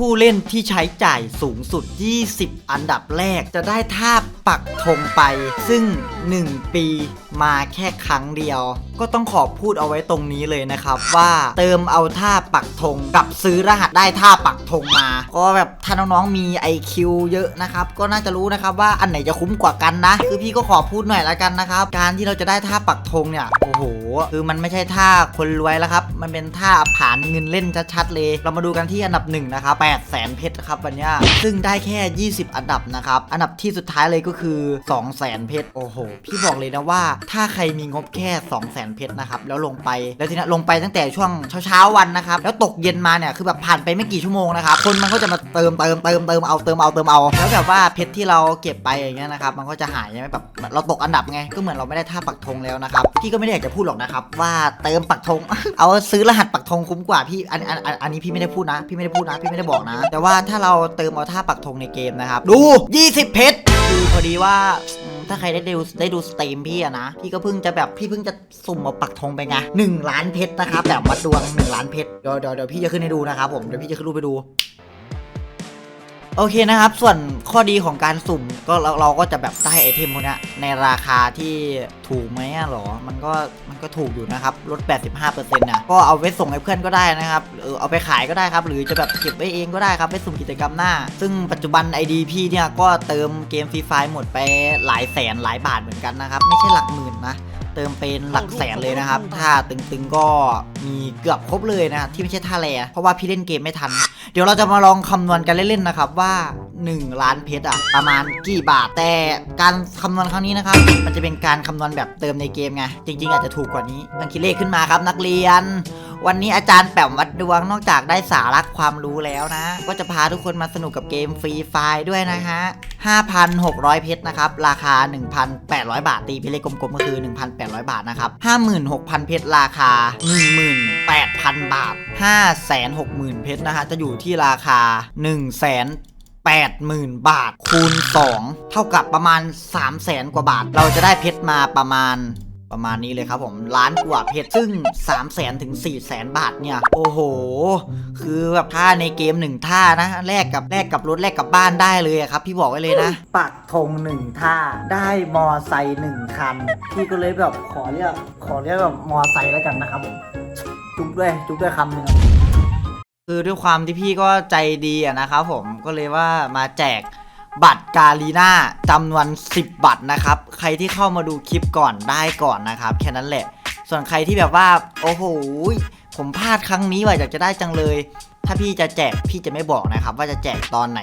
ผู้เล่นที่ใช้จ่ายสูงสุด 20 อันดับแรกจะได้ท่าปักธงไป ซึ่ง 1 ปีมาแค่ครั้งเดียว ก็ต้องขอพูดเอาไว้ตรงนี้เลยนะครับว่าเติมเอาท่าปักธงกับซื้อรหัสได้ท่าปักธงมา ก็แบบถ้าน้องๆมี IQ เยอะนะครับก็น่าจะรู้นะครับว่าอันไหนจะคุ้มกว่ากันนะ คือพี่ก็ขอพูดหน่อยละกันนะครับ การที่เราจะได้ท่าปักธงเนี่ยโอ้โห คือมันไม่ใช่ท่าคนรวยแล้วครับ มันเป็นท่าผานเงินเล่นชัดๆเลย เรามาดูกันที่อันดับหนึ่งนะครับ8แสนเพชรครับวันนี้ซึ่งได้แค่ 20 อันดับนะครับอันดับที่สุดท้ายเลยก็คือ2แสนเพชรโอ้โหพี่บอกเลยนะว่า ถ้าใครมีงบแค่2แสนเพชรนะครับแล้วลงไปแล้วทีนี้ลงไปตั้งแต่ช่วงเช้าๆวันนะครับแล้วตกเย็นมาเนี่ยคือแบบผ่านไปไม่กี่ชั่วโมงนะครับคนมันก็จะมาเติมเติมเติมเติมเอาเติมเอาเติมเอาแล้วแบบว่าเพชรที่เราเก็บไปอย่างเงี้ยนะครับมันก็จะหายใช่ไหมแบบเราตกอันดับไงก็เหมือนเราไม่ได้ท่าปักธงแล้วนะครับพี่ก็ไม่ได้อยากจะพูดหรอกนะครับว่าเติมปักธงเอาซื้อรหัสปักธงคุ้มกว่าพี่อันอันอันอันนี้พี่ไม่ได้พูดนะ พี่ไม่ได้พูดนะพี่ไม่ได้บอกนะ แต่ว่าถ้าเราเติมเอาท่าปักธงในเกมนะครับดู 20 เพชรคือพอดีว่า ถ้าใครได้ดูได้ดูสตรีมพี่อะนะ พี่ก็เพิ่งจะแบบพี่เพิ่งจะสุ่มเอาปักธงไปไงหนึ่งล้านเพชรนะครับแบบวัดดวงหนึ่งล้านเพชรเดี๋ยวเดี๋ยวเดี๋ยวพี่จะขึ้นให้ดูนะครับผมเดี๋ยวพี่จะขึ้นรูปไปดู โอเคนะครับ ส่วนข้อดีของการสุ่มก็เราเราก็จะแบบได้ไอเทมพวกนี้ในราคาที่ถูกไหมอะหรอ มันก็มันก็ถูกอยู่นะครับ ลด 85%นะก็เอาไว้ส่งให้เพื่อนก็ได้นะครับเออเอาไปขายก็ได้ครับ หรือจะแบบเก็บไว้เองก็ได้ครับไว้สุ่มกิจกรรมหน้า ซึ่งปัจจุบัน ID พี่เนี่ยก็เติมเกมฟรีไฟหมดไปหลายแสนหลายบาทเหมือนกันนะครับ ไม่ใช่หลักหมื่นนะ เติมเป็นหลักแสนเลยนะครับ ถ้าตึงๆก็มีเกือบครบเลยนะครับที่ไม่ใช่ท่าแรเพราะว่าพี่เล่นเกมไม่ทัน เดี๋ยวเราจะมาลองคำนวณกันเล่นๆนะครับว่า 1 ล้านเพชรอะประมาณกี่บาท แต่การคำนวณครั้งนี้นะครับ มันจะเป็นการคำนวณแบบเติมในเกมไงจริง ๆ อาจจะถูกกว่านี้ตั้งคิดเลขขึ้นมาครับนักเรียน วันนี้อาจารย์แป๋มวัดดวงนอกจากได้สาระความรู้แล้วนะ ก็จะพาทุกคนมาสนุกกับเกมฟรีไฟด้วยนะฮะ 5,600 เพชรนะครับ ราคา 1,800 บาท ตีเป็นเลขกลมๆก็คือ 1,800 บาทนะครับ 56,000 เพชรราคา 18,000 บาท 560,000 เพชรนะฮะ จะอยู่ที่ราคา 1 0 0 0 0 80,000 บาทคูณ 2 เท่ากับประมาณ 3 0 0แสนกว่าบาท เราจะได้เพชรมาประมาณ ประมาณนี้เลยครับผมล้านกว่าเพชรซึ่ง 3 0 0แสนถึง4 0 0แสนบาทเนี่ย โอ้โห คือแบบท่าในเกมหนึ่งท่านะแลกกับแลกกับรถแลกกับบ้านได้เลยอะครับ พี่บอกไว้เลยนะ ปักธงหนึ่งท่าได้มอไซค์หนึ่งคัน พี่ก็เลยแบบขอเรียกขอเรียกแบบมอไซค์แล้วกันนะครับผมจุ๊บด้วยจุ๊บด้วยคำหนึ่งครับคือด้วยความที่พี่ก็ใจดีอะนะครับผมก็เลยว่ามาแจก บัตรกาลีนาจำนวน 10 บัตรนะครับ ใครที่เข้ามาดูคลิปก่อนได้ก่อนนะครับ แค่นั้นแหละ ส่วนใครที่แบบว่า โอ้โห ผมพลาดครั้งนี้ว่าอยากจะได้จังเลย ถ้าพี่จะแจกพี่จะไม่บอกนะครับ ว่าจะแจกตอนไหน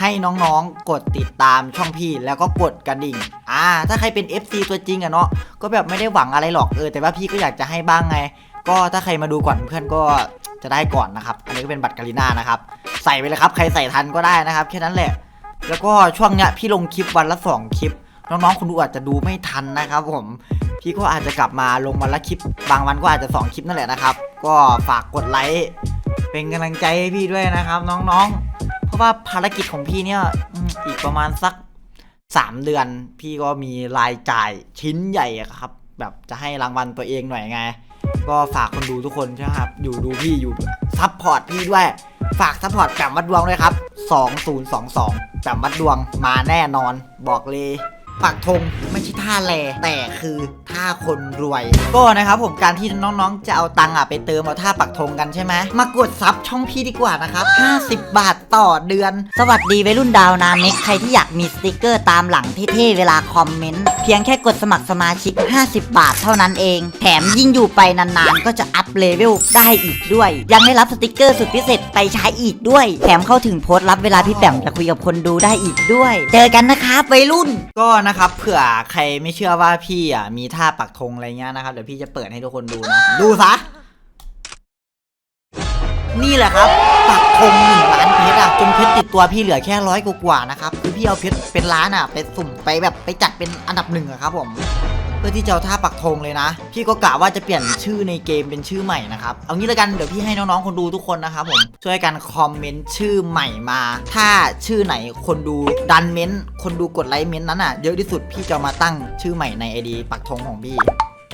ให้น้องๆกดติดตามช่องพี่แล้วก็กดกระดิ่ง อ่า ถ้าใครเป็น FC ตัวจริงอะเนาะก็แบบไม่ได้หวังอะไรหรอกเออแต่ว่าพี่ก็อยากจะให้บ้างไง ก็ถ้าใครมาดูก่อนเพื่อนก็จะได้ก่อนนะครับ อันนี้ก็เป็นบัตรกาลีนานะครับ ใส่ไปเลยครับ ใครใส่ทันก็ได้นะครับ แค่นั้นแหละ แล้วก็ช่วงเนี้ยพี่ลงคลิปวันละ 2 คลิป น้องๆคุณดูอาจจะดูไม่ทันนะครับผม พี่ก็อาจจะกลับมาลงวันละคลิป บางวันก็อาจจะ 2 คลิปนั่นแหละนะครับ ก็ฝากกดไลค์เป็นกำลังใจให้พี่ด้วยนะครับ น้องๆ เพราะว่าภารกิจของพี่เนี่ยอีกประมาณสัก 3 เดือน พี่ก็มีรายจ่ายชิ้นใหญ่ครับ แบบจะให้รางวัลตัวเองหน่อยไง ก็ฝากคนดูทุกคนใช่ไหมครับ อยู่ดูพี่อยู่ซัพพอร์ตพี่ด้วย ฝากซัพพอร์ตแปมวัดดวงด้วยครับ 2022แปมวัดดวงมาแน่นอนบอกเลย ปักธงไม่ใช่ท่าแลแต่คือท่าคนรวย ก็นะครับผมการที่น้องๆ จะเอาตังค์อะไปเติมเอาท่าปักธงกันใช่ไหมมากดซับช่องพี่ดีกว่านะครับ 50 บาทต่อเดือน สวัสดีวัยรุ่นดาวนาเน็กใครที่อยากมีสติกเกอร์ตามหลังเท่ๆเวลาคอมเมนต์เพียงแค่กดสมัครสมาชิก 50 บาทเท่านั้นเอง แถมยิ่งอยู่ไปนานๆ ก็จะอัพเลเวลได้อีกด้วย ยังได้รับสติกเกอร์สุดพิเศษไปใช้อีกด้วย แถมเข้าถึงโพสต์ลับเวลาพี่แปมจะคุยกับคนดูได้อีกด้วย เจอกันนะครับวัยรุ่นก็นะครับเผื่อใครไม่เชื่อว่าพี่อะมีท่าปักธงอะไรเงี้ยนะครับเดี๋ยวพี่จะเปิดให้ทุกคนดูนะดูซะนี่แหละครับ ปักธงหนึ่งล้านเพชรอะจนเพชรติดตัวพี่เหลือแค่ร้อยกว่าๆนะครับคือพี่เอาเพชรเป็นล้านอะไปสุ่มไปแบบไปจัดเป็นอันดับหนึ่งอะครับผม เพื่อที่จะเอาท่าปักธงเลยนะ พี่ก็กะว่าจะเปลี่ยนชื่อในเกมเป็นชื่อใหม่นะครับ เอางี้ล้วกันเดี๋ยวพี่ให้น้องๆคนดูทุกคนนะครับผมช่วยกันคอมเมนต์ชื่อใหม่มา ถ้าชื่อไหนคนดูดันเม้นต์คนดูกดไลค์เม้นต์นั้นอะเยอะที่สุดพี่จะมาตั้งชื่อใหม่ในไอดีปักธงของพี่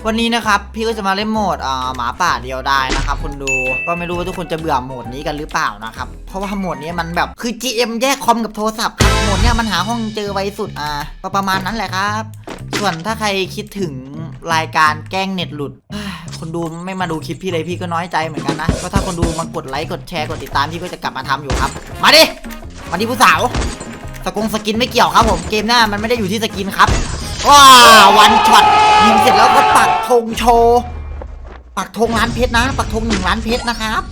วันนี้นะครับพี่ก็จะมาเล่นโหมดอ่าหมาป่าเดียวได้นะครับคุณดูก็ไม่รู้ว่าทุกคนจะเบื่อโหมดนี้กันหรือเปล่านะครับเพราะว่าโหมดนี้มันแบบคือ GM แยกคอมกับโทรศัพท์ขับโหมดเนี้ยมันหาห้องเจอไวสุดอ่าประมาณนั้นแหละครับ ส่วนถ้าใครคิดถึงรายการแกล้งเน็ตหลุด คนดูไม่มาดูคลิปพี่เลยพี่ก็น้อยใจเหมือนกันนะ ก็ถ้าคนดูมากดไลค์กดแชร์กดติดตามพี่ก็จะกลับมาทำอยู่ครับ มาดิ มาดิผู้สาว สกงสกินไม่เกี่ยวครับผมเกมหน้ามันไม่ได้อยู่ที่สกินครับ ว้าวันช็อตยิงเสร็จแล้วก็ปักธงโชว์ปักธงล้านเพชรนะ ปักธงหนึ่งล้านเพชรนะครับ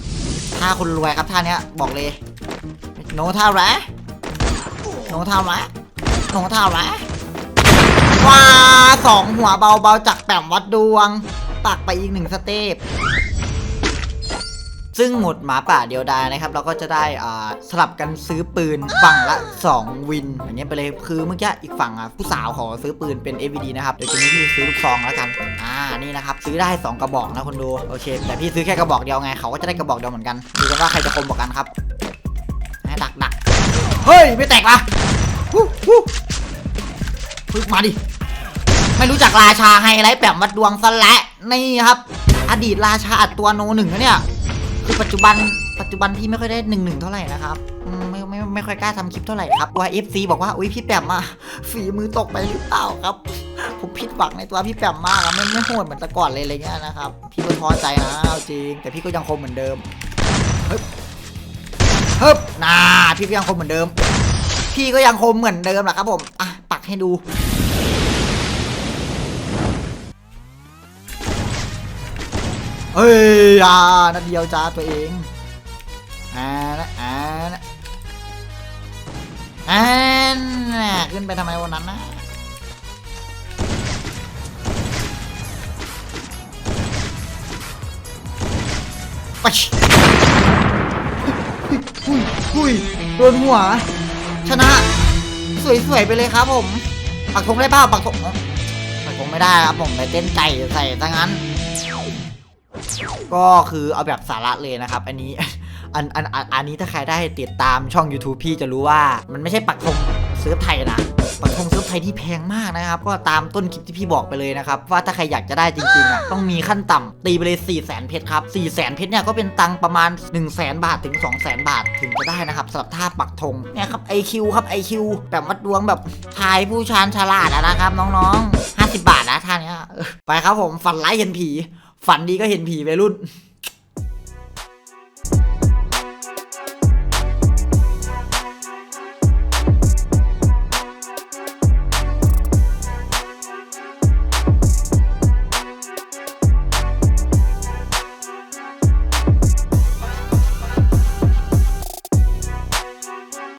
ท่าคนรวยครับท่าเนี้ยบอกเลยโนท่าแรโนท่าแรโนท่าแร ว้าสองหัวเบาๆจากแต้มวัดดวงปักไปอีกหนึ่งสเตปซึ่งหมดหมาป่าเดียวดายนะครับ เราก็จะได้อ่าสลับกันซื้อปืนฝั่งละ 2 วิน อย่างเงี้ยไปเลยคือเมื่อกี้อีกฝั่งอะผู้สาวขอซื้อปืนเป็น AVD นะครับเดี๋ยวจะนี้พี่ซื้อลูกซองแล้วกันอ่านี่นะครับซื้อได้ 2 กระบอกนะคนดูโอเค แต่พี่ซื้อแค่กระบอกเดียวไงเขาก็จะได้กระบอกเดียวเหมือนกันดูกันว่าใครจะคมกว่ากันครับให้ดักดักเฮ้ยไม่แตกละฮู้ฮู้ฮึมาดิ ไม่รู้จักราชาไฮไลท์แบบวัดดวงซะและนี่ครับ อดีตราชาอัดตัวโนหนึ่งนะเนี่ยคือปัจจุบันปัจจุบันพี่ไม่ค่อยได้หนึ่งหนึ่งเท่าไหร่นะครับไม่ไม่ไม่ค่อยกล้าทำคลิปเท่าไหร่ครับว่า FC บอกว่าอุ้ยพี่แปมมาฝีมือตกไปหรือเปล่าครับ ผมผิดหวังในตัวพี่แปมมากอะไม่ไม่โหดเหมือนแต่ก่อนเลยอะไรเงี้ยนะครับพี่ก็ท้อใจนะเอาจริง แต่พี่ก็ยังคมเหมือนเดิมเฮ้ยเฮ้ยน่าพี่ก็ยังคมเหมือนเดิม พี่ก็ยังคมเหมือนเดิมแหละครับผมอะปักให้ดู เอ้ยอ่านัดเดียวจ้าตัวเองอ่านะอ่านะอ่านะขึ้นไปทำไมวันนั้นนะไปหุยหุยโดนหัว ชนะ สวยๆไปเลยครับผม ปักธงได้เปล่าปักธงปักธงไม่ได้ครับผมไปเต้นไก่ใส่ซะงั้น ก็คือเอาแบบสาระเลยนะครับ อันนี้อันอันอันอันนี้ถ้าใครได้ติดตามช่อง YouTube พี่จะรู้ว่ามันไม่ใช่ปักธงเซิร์ฟไทยนะปักธงเซิร์ฟไทยที่แพงมากนะครับ ก็ตามต้นคลิปที่พี่บอกไปเลยนะครับ ว่าถ้าใครอยากจะได้จริงๆอะต้องมีขั้นต่ำตีไปเลย4 0 0 0 0 0เพชรครับ4 0 0 0 0 0เพชรเนี่ยก็เป็นตังประมาณ 1 0 0 0 0 0 บาทถึง 2 0 0 0 0 0 บาทถึงจะได้นะครับสำหรับท่าปักธงเนี่ยครับ IQ ครับ IQ แบบวัดดวงแบบทายผู้ชาญฉลาดนะครับ น้องๆ50 บาทนะท่าเนี้ยไปครับผมฝันร้ายเห็นผี ฝันดีก็เห็นผีวัยรุ่น